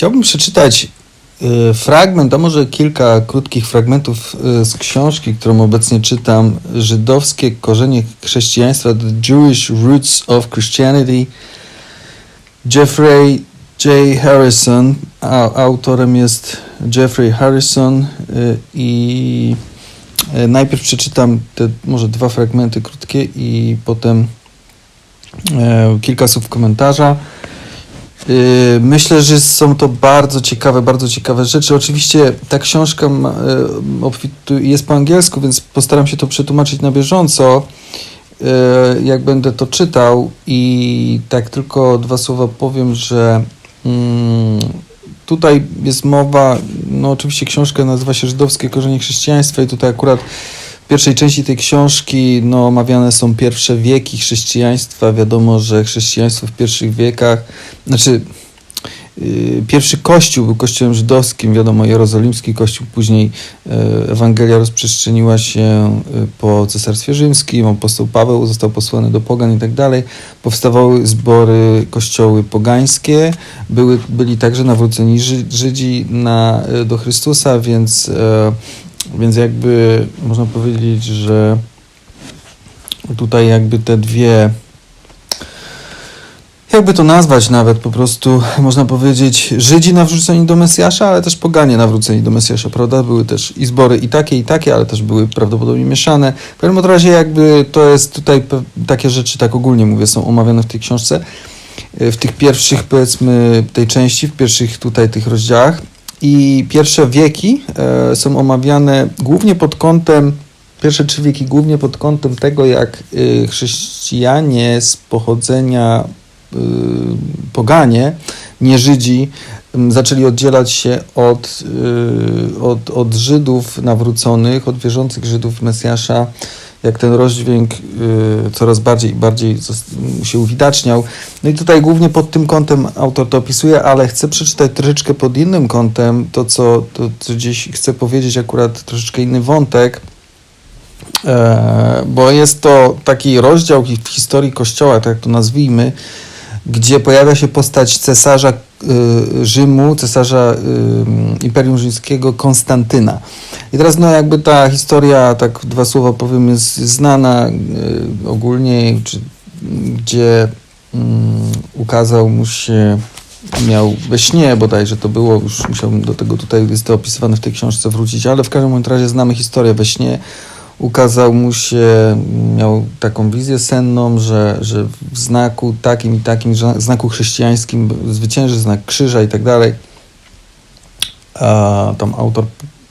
Chciałbym przeczytać y, fragment, a może kilka krótkich fragmentów y, z książki, którą obecnie czytam, Żydowskie korzenie chrześcijaństwa, The Jewish Roots of Christianity. Jeffrey J. Harrison, a, autorem jest Jeffrey Harrison y, i najpierw przeczytam te może dwa fragmenty krótkie i potem kilka słów komentarza. Yy, myślę, że są to bardzo ciekawe, bardzo ciekawe rzeczy. Oczywiście ta książka yy, jest po angielsku, więc postaram się to przetłumaczyć na bieżąco, yy, jak będę to czytał. I tak tylko dwa słowa powiem, że mm, tutaj jest mowa, no oczywiście książka nazywa się Żydowskie korzenie chrześcijaństwa i tutaj akurat pierwszej części tej książki no, omawiane są pierwsze wieki chrześcijaństwa. Wiadomo, że chrześcijaństwo w pierwszych wiekach, znaczy yy, pierwszy kościół był kościołem żydowskim, wiadomo, jerozolimski kościół, później yy, Ewangelia rozprzestrzeniła się yy, po cesarstwie rzymskim, apostoł Paweł został posłany do pogan i tak dalej. Powstawały zbory, kościoły pogańskie, były, byli także nawróceni Żydzi na, do Chrystusa, więc więc jakby można powiedzieć, że tutaj jakby te dwie jakby to nazwać nawet po prostu, można powiedzieć, Żydzi nawróceni do Mesjasza, ale też poganie nawróceni do Mesjasza, prawda? Były też i zbory i takie, i takie, ale też były prawdopodobnie mieszane. W każdym razie jakby to jest tutaj takie rzeczy, tak ogólnie mówię, są omawiane w tej książce, w tych pierwszych, powiedzmy, tej części, w pierwszych tutaj tych rozdziałach. I pierwsze wieki e, są omawiane głównie pod kątem, pierwsze trzy wieki głównie pod kątem tego, jak e, chrześcijanie z pochodzenia e, poganie, nie Żydzi, zaczęli oddzielać się od, od, od Żydów nawróconych, od wierzących Żydów Mesjasza jak ten rozdźwięk y, coraz bardziej bardziej się uwidaczniał. No i tutaj głównie pod tym kątem autor to opisuje, ale chcę przeczytać troszeczkę pod innym kątem, to co, to, co gdzieś chcę powiedzieć, akurat troszeczkę inny wątek, e, bo jest to taki rozdział w historii Kościoła, tak to nazwijmy, gdzie pojawia się postać cesarza y, Rzymu, cesarza y, Imperium Rzymskiego Konstantyna. I teraz no jakby ta historia, tak dwa słowa powiem, jest znana y, ogólnie, gdzie um, ukazał mu się, miał we śnie bodajże to było, już musiałbym do tego tutaj, jest to opisywane w tej książce wrócić, ale w każdym razie znamy historię we śnie, ukazał mu się, miał taką wizję senną, że, że w znaku takim i takim, znaku chrześcijańskim zwycięży znak krzyża i tak dalej. A tam autor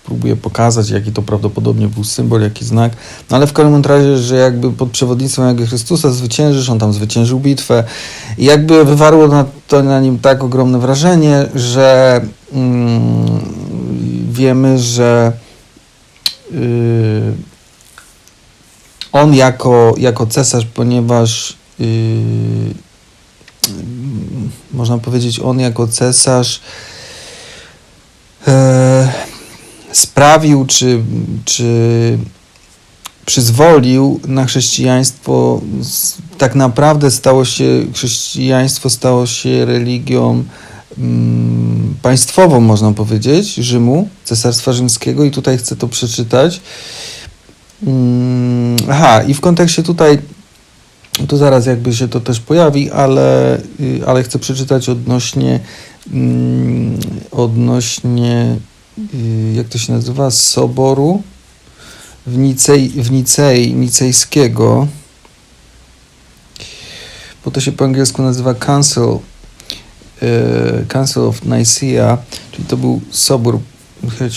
próbuje pokazać, jaki to prawdopodobnie był symbol, jaki znak. No ale w każdym razie, że jakby pod przewodnictwem jakby Chrystusa zwyciężysz, on tam zwyciężył bitwę i jakby wywarło na, to na nim tak ogromne wrażenie, że mm, wiemy, że yy, on jako, jako cesarz, ponieważ yy, można powiedzieć, on jako cesarz yy, sprawił, czy, czy przyzwolił na chrześcijaństwo, tak naprawdę stało się, chrześcijaństwo stało się religią mm, państwową, można powiedzieć, Rzymu, Cesarstwa Rzymskiego i tutaj chcę to przeczytać. Mm, aha, i w kontekście tutaj, to zaraz jakby się to też pojawi, ale, y, ale chcę przeczytać odnośnie, mm, odnośnie, y, jak to się nazywa, soboru w, Nicei, w Nicei, nicejskiego, bo to się po angielsku nazywa Council, y, Council of Nicaea, czyli to był sobór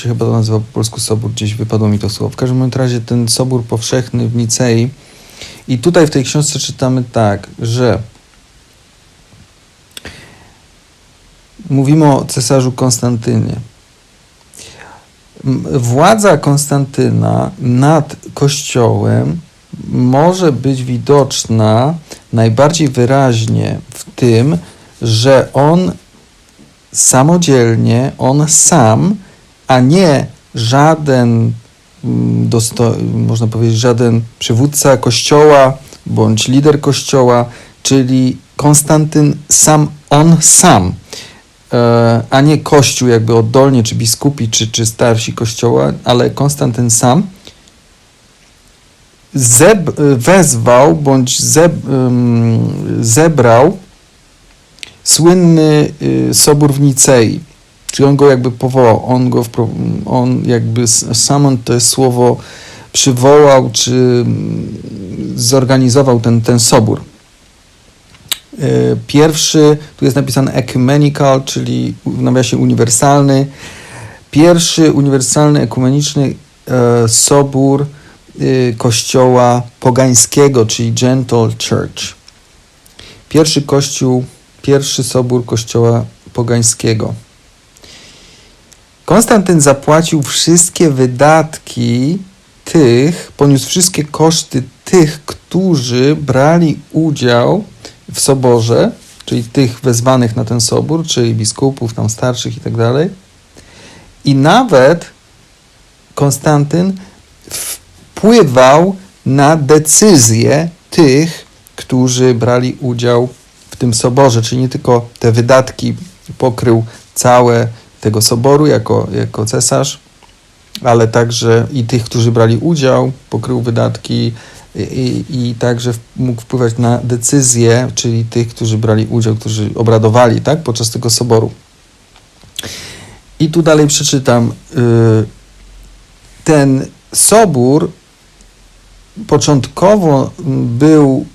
chyba to nazywa po polsku sobór, gdzieś wypadło mi to słowo. W każdym razie ten sobór powszechny w Nicei. I tutaj w tej książce czytamy tak, że mówimy o cesarzu Konstantynie. Władza Konstantyna nad Kościołem może być widoczna najbardziej wyraźnie w tym, że on samodzielnie, on sam a nie żaden, mm, można powiedzieć, żaden przywódca kościoła bądź lider kościoła, czyli Konstantyn sam, on sam. e, a nie Kościół jakby oddolnie, czy biskupi, czy, czy starsi Kościoła, ale Konstantyn sam zeb, wezwał bądź zeb, zebrał słynny y, sobór w Nicei. Czyli on go jakby powołał, on go on jakby sam to jest słowo przywołał, czy mm, zorganizował ten, ten sobór. Y, pierwszy, tu jest napisane ecumenical, czyli w nawiasie uniwersalny. Pierwszy uniwersalny ekumeniczny e, sobór y, kościoła pogańskiego, czyli Gentle Church. Pierwszy kościół, pierwszy sobór kościoła pogańskiego. Konstantyn zapłacił wszystkie wydatki tych, poniósł wszystkie koszty tych, którzy brali udział w soborze, czyli tych wezwanych na ten sobór, czyli biskupów, tam starszych i tak dalej. I nawet Konstantyn wpływał na decyzje tych, którzy brali udział w tym soborze, czyli nie tylko te wydatki pokrył całe tego soboru jako, jako cesarz, ale także i tych, którzy brali udział, pokrył wydatki i, i także mógł wpływać na decyzje, czyli tych, którzy brali udział, którzy obradowali tak, podczas tego soboru. I tu dalej przeczytam. Y, ten sobór początkowo był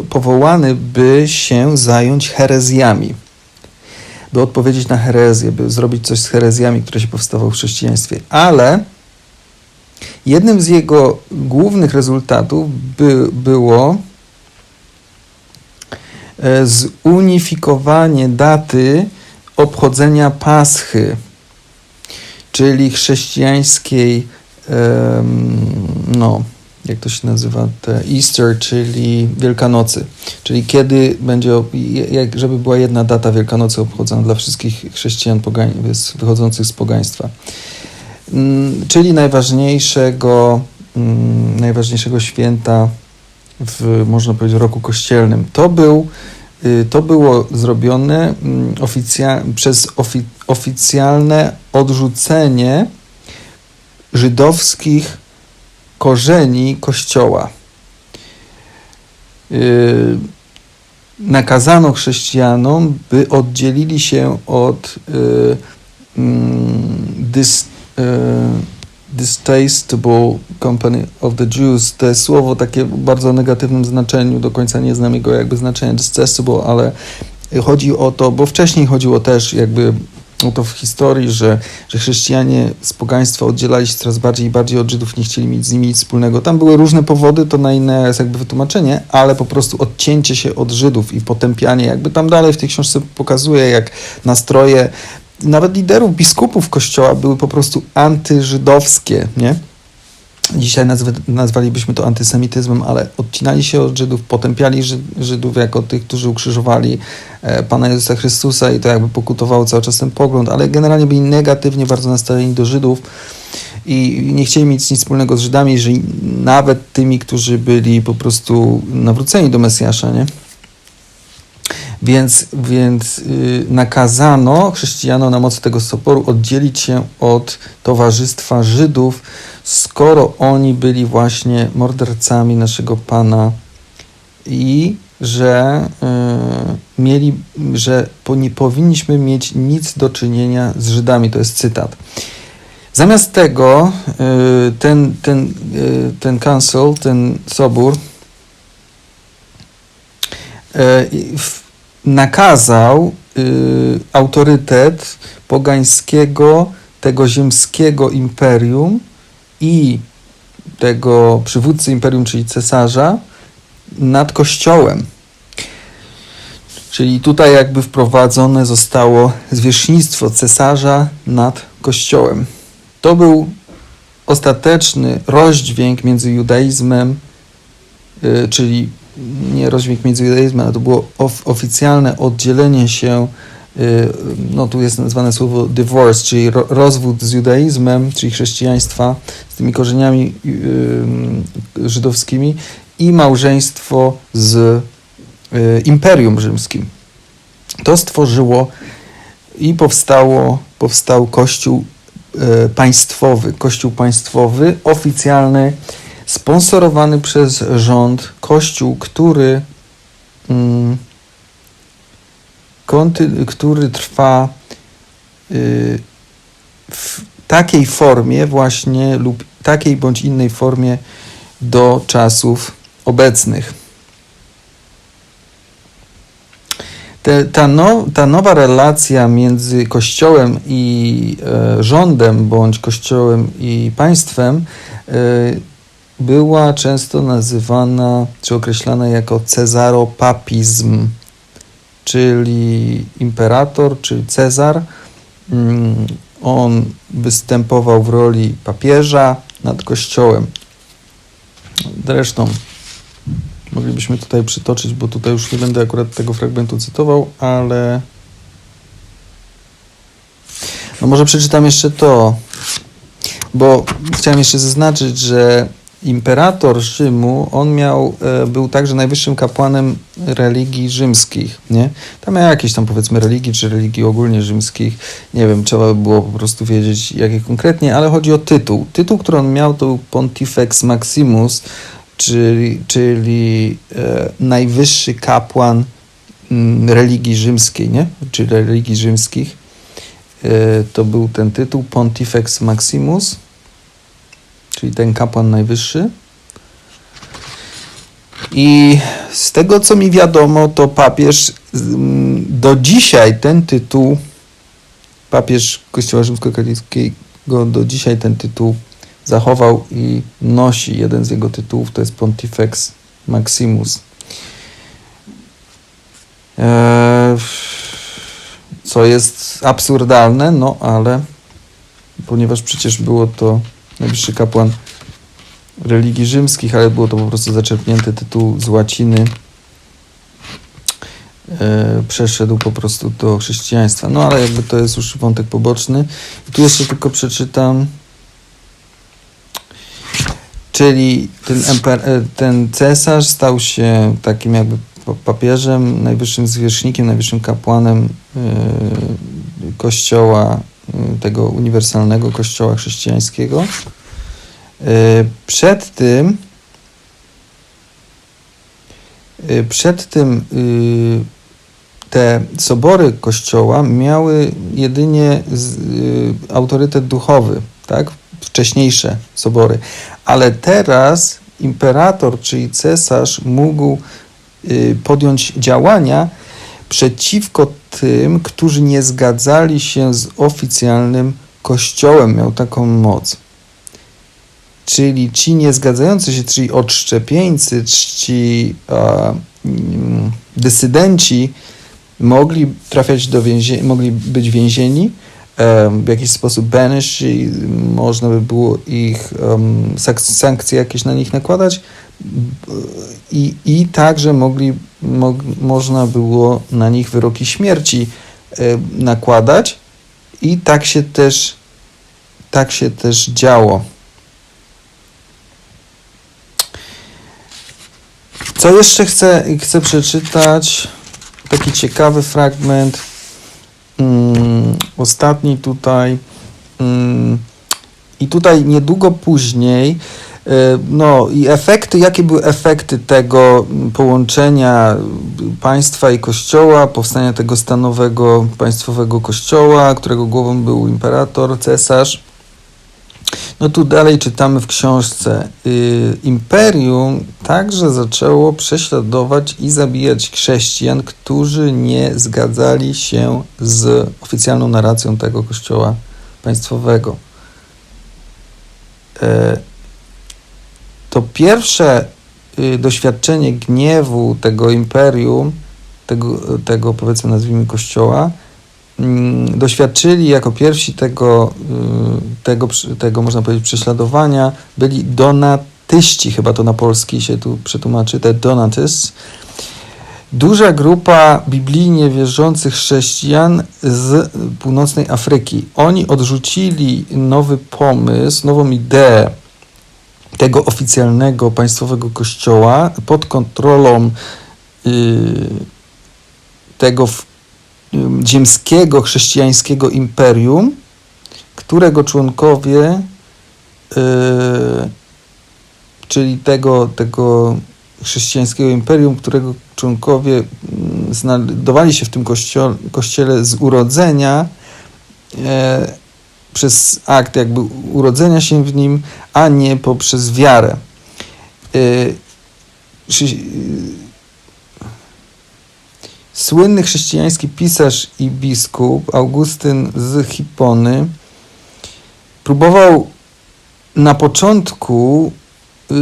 y, powołany, by się zająć herezjami, by odpowiedzieć na herezję, by zrobić coś z herezjami, które się powstawały w chrześcijaństwie. Ale jednym z jego głównych rezultatów by, było e, zunifikowanie daty obchodzenia Paschy czyli chrześcijańskiej, no, jak to się nazywa, te Easter, czyli Wielkanocy. Czyli kiedy będzie, żeby była jedna data Wielkanocy obchodzona dla wszystkich chrześcijan wychodzących z pogaństwa. Mm, czyli najważniejszego, mm, najważniejszego święta w, można powiedzieć, roku kościelnym. To był Y, to było zrobione mm, oficja- przez ofi- oficjalne odrzucenie żydowskich korzeni Kościoła. Y, nakazano chrześcijanom, by oddzielili się od y, mm, dys, distastable company of the Jews. To jest słowo takie w bardzo negatywnym znaczeniu, do końca nie znam jego jakby znaczenia distastable, ale chodzi o to, bo wcześniej chodziło też jakby to w historii, że, że chrześcijanie z pogaństwa oddzielali się coraz bardziej i bardziej od Żydów, nie chcieli mieć z nimi nic wspólnego. Tam były różne powody, to na inne jest jakby wytłumaczenie, ale po prostu odcięcie się od Żydów i potępianie, jakby tam dalej w tej książce pokazuje, jak nastroje nawet liderów, biskupów kościoła były po prostu antyżydowskie, nie? Dzisiaj nazwy, nazwalibyśmy to antysemityzmem, ale odcinali się od Żydów, potępiali Żydów jako tych, którzy ukrzyżowali e, Pana Jezusa Chrystusa i to jakby pokutowało cały czas ten pogląd, ale generalnie byli negatywnie bardzo nastawieni do Żydów i nie chcieli mieć nic wspólnego z Żydami, że nawet tymi, którzy byli po prostu nawróceni do Mesjasza, nie? Więc, więc yy, nakazano chrześcijanom na mocy tego soporu oddzielić się od towarzystwa Żydów, skoro oni byli właśnie mordercami naszego Pana i że yy, mieli, że po, nie powinniśmy mieć nic do czynienia z Żydami. To jest cytat. Zamiast tego yy, ten, ten, yy, ten council, ten sobór nakazał y, autorytet pogańskiego, tego ziemskiego imperium i tego przywódcy imperium, czyli cesarza, nad kościołem. Czyli tutaj jakby wprowadzone zostało zwierzchnictwo cesarza nad kościołem. To był ostateczny rozdźwięk między judaizmem, y, czyli nie rozdźwięk między judaizmem, ale to było of, oficjalne oddzielenie się, no tu jest nazwane słowo divorce, czyli ro, rozwód z judaizmem, czyli chrześcijaństwa, z tymi korzeniami y, żydowskimi i małżeństwo z y, Imperium Rzymskim. To stworzyło i powstało, powstał kościół państwowy, kościół państwowy, oficjalny, sponsorowany przez rząd, kościół, który, mm, który trwa y, w takiej formie właśnie lub takiej bądź innej formie do czasów obecnych. Te, ta, no, ta nowa relacja między Kościołem i e, rządem, bądź Kościołem i państwem, e, była często nazywana czy określana jako cezaropapizm, czyli imperator, czy Cezar. Mm, on występował w roli papieża nad Kościołem. Zresztą moglibyśmy tutaj przytoczyć, bo tutaj już nie będę akurat tego fragmentu cytował, ale no może przeczytam jeszcze to, bo chciałem jeszcze zaznaczyć, że imperator Rzymu, on miał, e, był także najwyższym kapłanem religii rzymskich, nie? Tam miał jakieś tam powiedzmy religii, czy religii ogólnie rzymskich, nie wiem, trzeba by było po prostu wiedzieć jakie konkretnie, ale chodzi o tytuł. Tytuł, który on miał to był Pontifex Maximus, czyli, czyli e, najwyższy kapłan m, religii rzymskiej, nie? Czy religii rzymskich. E, to był ten tytuł Pontifex Maximus, czyli ten kapłan najwyższy. I z tego, co mi wiadomo, to papież mm, do dzisiaj ten tytuł, papież Kościoła Rzymskokatolickiego do dzisiaj ten tytuł zachował i nosi. Jeden z jego tytułów to jest Pontifex Maximus. Eee, co jest absurdalne, no ale ponieważ przecież było to najwyższy kapłan religii rzymskich, ale było to po prostu zaczerpnięty tytuł z łaciny. E, przeszedł po prostu do chrześcijaństwa. No ale jakby to jest już wątek poboczny. I tu jeszcze tylko przeczytam. Czyli ten, e, ten cesarz stał się takim jakby papieżem, najwyższym zwierzchnikiem, najwyższym kapłanem e, kościoła, tego uniwersalnego kościoła chrześcijańskiego. Przed tym przed tym te sobory kościoła miały jedynie autorytet duchowy, tak? Wcześniejsze sobory. Ale teraz imperator, czyli cesarz, mógł podjąć działania przeciwko tym, którzy nie zgadzali się z oficjalnym kościołem. Miał taką moc czyli ci niezgadzający się, czyli odszczepieńcy, ci e, dysydenci mogli trafiać do więzienia, mogli być więzieni, e, w jakiś sposób banish i można by było ich sankcje jakieś na nich nakładać i, i także mogli, mo, można było na nich wyroki śmierci e, nakładać i tak się też tak się też działo. Co jeszcze chcę, chcę przeczytać? Taki ciekawy fragment. Mm, ostatni tutaj. Mm, I tutaj niedługo później. E, no i efekty, jakie były efekty tego połączenia państwa i kościoła, powstania tego stanowego państwowego kościoła, którego głową był imperator, cesarz. No tu dalej czytamy w książce. Y, imperium także zaczęło prześladować i zabijać chrześcijan, którzy nie zgadzali się z oficjalną narracją tego kościoła państwowego. E, to pierwsze y, doświadczenie gniewu tego imperium, tego, tego powiedzmy nazwijmy kościoła, Mm, doświadczyli jako pierwsi tego, y, tego, tego, można powiedzieć, prześladowania, byli donatyści, chyba to na polski się tu przetłumaczy, te donatysts. Duża grupa biblijnie wierzących chrześcijan z północnej Afryki. Oni odrzucili nowy pomysł, nową ideę tego oficjalnego państwowego kościoła pod kontrolą yy, tego ym, ziemskiego chrześcijańskiego imperium, którego członkowie, yy, czyli tego, tego chrześcijańskiego imperium, którego członkowie mm, znajdowali się w tym kościele, kościele z urodzenia, e, przez akt jakby urodzenia się w nim, a nie poprzez wiarę. E, chrze- Słynny chrześcijański pisarz i biskup Augustyn z Hipony próbował na początku y,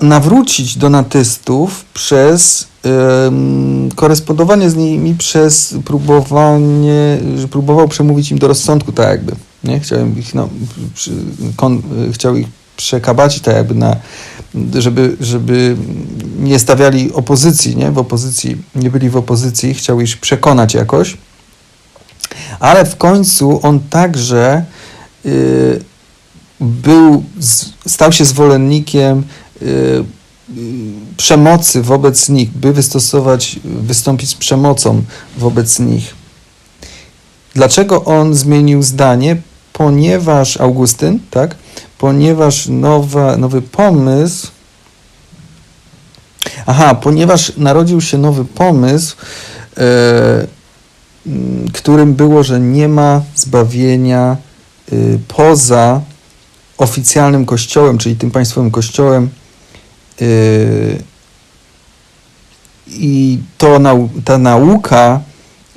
nawrócić donatystów przez korespondowanie z nimi, przez próbowanie, że próbował przemówić im do rozsądku, tak jakby. Nie? Chciał ich, no, przy, kon, chciał ich przekabacić, tak jakby na, żeby, żeby nie stawiali opozycji, nie? W opozycji, nie byli w opozycji, chciał ich przekonać jakoś. Ale w końcu on także y, był, stał się zwolennikiem y, y, przemocy wobec nich, by wystosować, wystąpić z przemocą wobec nich. Dlaczego on zmienił zdanie? Ponieważ Augustyn, tak? Ponieważ nowa, nowy pomysł. Aha, ponieważ narodził się nowy pomysł, e, którym było, że nie ma zbawienia y, poza oficjalnym kościołem, czyli tym państwowym kościołem. y, I to, ta nauka,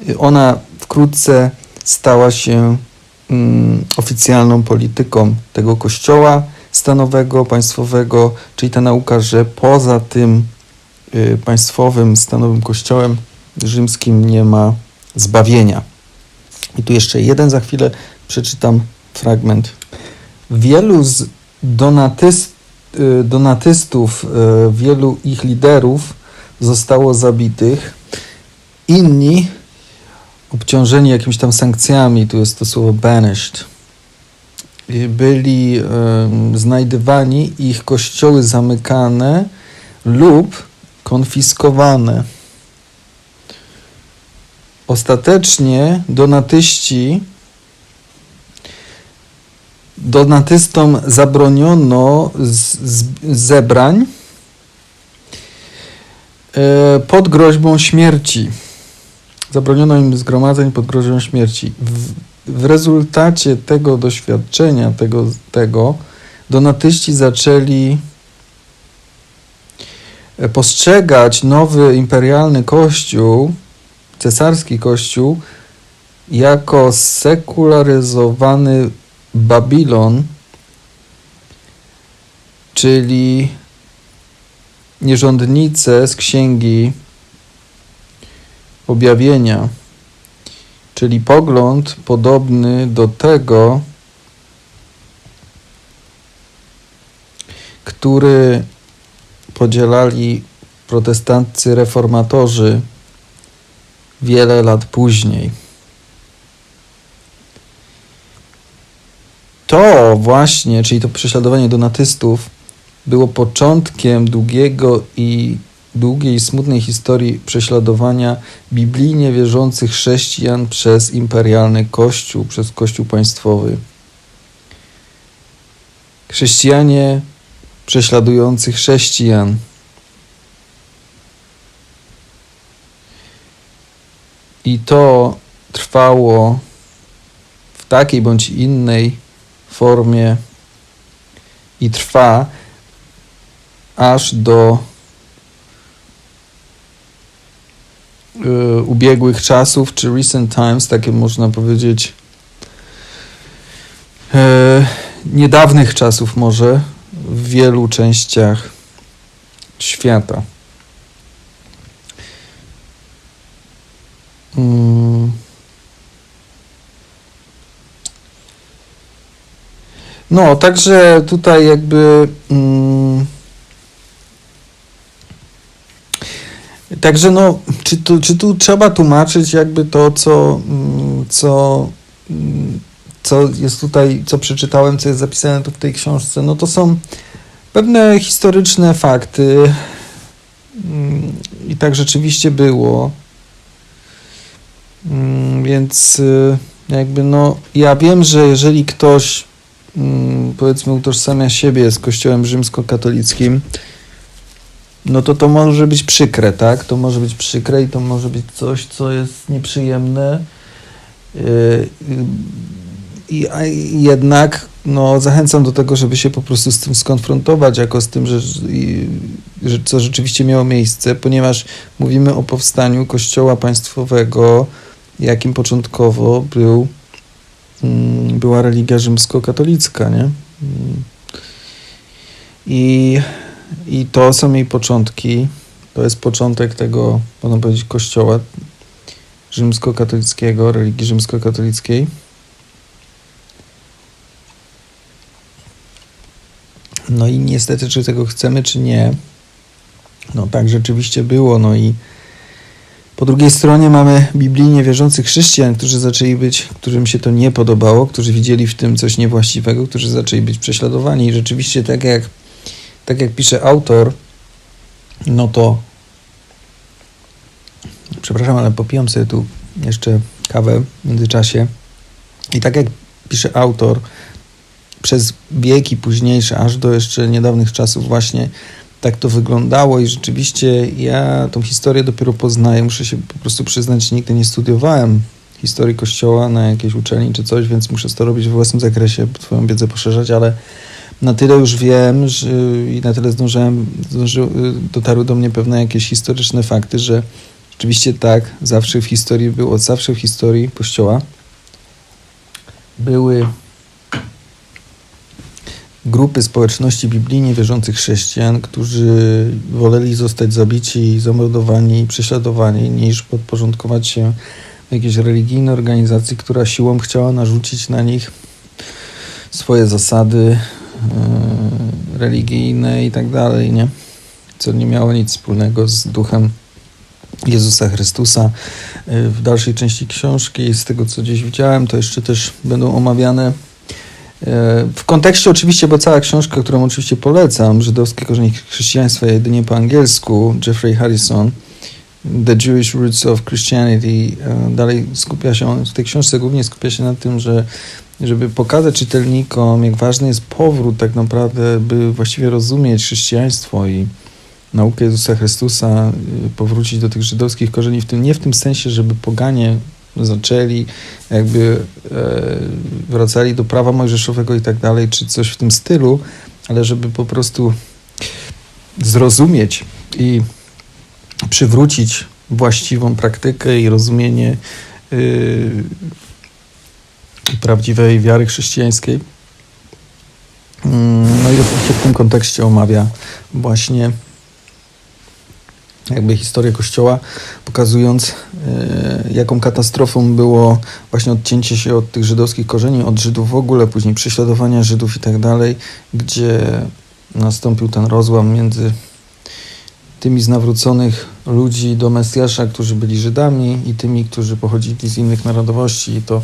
y, ona wkrótce stała się mm, oficjalną polityką tego kościoła stanowego, państwowego, czyli ta nauka, że poza tym y, państwowym, stanowym kościołem rzymskim nie ma zbawienia. I tu jeszcze jeden za chwilę przeczytam fragment. Wielu z donatyst, y, donatystów, y, wielu ich liderów zostało zabitych. Inni obciążeni jakimiś tam sankcjami, tu jest to słowo banished, y, byli znajdywani, ich kościoły zamykane lub konfiskowane. Ostatecznie donatyści donatystom zabroniono z, zebrań e, pod groźbą śmierci. Zabroniono im zgromadzeń pod groźbą śmierci. W, w rezultacie tego doświadczenia, tego, tego donatyści zaczęli e, postrzegać nowy imperialny kościół, cesarski kościół, jako sekularyzowany Babilon, czyli nierządnice z księgi objawienia, czyli pogląd podobny do tego, który podzielali protestanccy reformatorzy wiele lat później. To właśnie, czyli to prześladowanie donatystów, było początkiem długiego i długiej i smutnej historii prześladowania biblijnie wierzących chrześcijan przez imperialny kościół, przez kościół państwowy. Chrześcijanie prześladujący chrześcijan. I to trwało w takiej bądź innej formie i trwa aż do y, ubiegłych czasów, czy recent times, takie można powiedzieć, e, niedawnych czasów może w wielu częściach świata. No, także tutaj jakby. Mm, także no, czy tu, czy tu trzeba tłumaczyć jakby to, co, mm, co, mm, co jest tutaj, co przeczytałem, co jest zapisane tu w tej książce? No to są pewne historyczne fakty. Mm, I tak rzeczywiście było. Więc y, jakby no, ja wiem, że jeżeli ktoś powiedzmy utożsamia siebie z kościołem rzymskokatolickim, no to to może być przykre, tak? To może być przykre i to może być coś, co jest nieprzyjemne. Yy, I jednak no, zachęcam do tego, żeby się po prostu z tym skonfrontować, jako z tym, że, że co rzeczywiście miało miejsce, ponieważ mówimy o powstaniu kościoła państwowego, jakim początkowo był, mm, była religia rzymskokatolicka, nie? Mm. I, I to są jej początki. To jest początek tego, można powiedzieć, kościoła rzymskokatolickiego, religii rzymskokatolickiej. No i niestety, czy tego chcemy, czy nie, no tak rzeczywiście było. No i po drugiej stronie mamy biblijnie wierzących chrześcijan, którzy zaczęli być, którym się to nie podobało, którzy widzieli w tym coś niewłaściwego, którzy zaczęli być prześladowani. I rzeczywiście, tak jak, tak jak pisze autor, no to przepraszam, ale popijam sobie tu jeszcze kawę w międzyczasie. I tak jak pisze autor, przez wieki późniejsze, aż do jeszcze niedawnych czasów, właśnie tak to wyglądało i rzeczywiście ja tą historię dopiero poznaję. Muszę się po prostu przyznać, nigdy nie studiowałem historii Kościoła na jakiejś uczelni czy coś, więc muszę to robić w własnym zakresie, swoją wiedzę poszerzać, ale na tyle już wiem że, i na tyle zdążyłem, zdąży, dotarły do mnie pewne jakieś historyczne fakty, że rzeczywiście tak, zawsze w historii było, zawsze w historii Kościoła były grupy społeczności biblijnie wierzących chrześcijan, którzy woleli zostać zabici, zamordowani, prześladowani, niż podporządkować się jakiejś religijnej organizacji, która siłą chciała narzucić na nich swoje zasady yy, religijne i tak dalej, nie? Co nie miało nic wspólnego z duchem Jezusa Chrystusa. Yy, w dalszej części książki, z tego co gdzieś widziałem, to jeszcze też będą omawiane w kontekście oczywiście, bo cała książka, którą oczywiście polecam, Żydowskie korzenie chrześcijaństwa jedynie po angielsku, Jeffrey Harrison, The Jewish Roots of Christianity, dalej skupia się, w tej książce głównie skupia się na tym, że żeby pokazać czytelnikom, jak ważny jest powrót tak naprawdę, by właściwie rozumieć chrześcijaństwo i naukę Jezusa Chrystusa, powrócić do tych żydowskich korzeni, w tym nie w tym sensie, żeby poganie zaczęli, jakby e, wracali do prawa mojżeszowego i tak dalej, czy coś w tym stylu, ale żeby po prostu zrozumieć i przywrócić właściwą praktykę i rozumienie yy, prawdziwej wiary chrześcijańskiej. No i w tym kontekście omawia właśnie jakby historię Kościoła, pokazując, e, jaką katastrofą było właśnie odcięcie się od tych żydowskich korzeni, od Żydów w ogóle, później prześladowania Żydów i tak dalej, gdzie nastąpił ten rozłam między tymi z nawróconych ludzi do Mesjasza, którzy byli Żydami i tymi, którzy pochodzili z innych narodowości. I to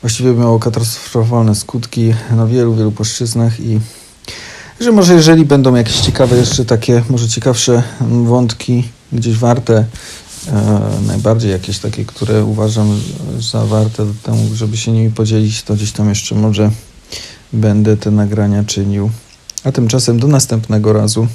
właściwie miało katastrofalne skutki na wielu, wielu płaszczyznach i że może jeżeli będą jakieś ciekawe jeszcze takie, może ciekawsze wątki, gdzieś warte, e, najbardziej jakieś takie, które uważam za warte do temu, żeby się nimi podzielić, to gdzieś tam jeszcze może będę te nagrania czynił. A tymczasem do następnego razu.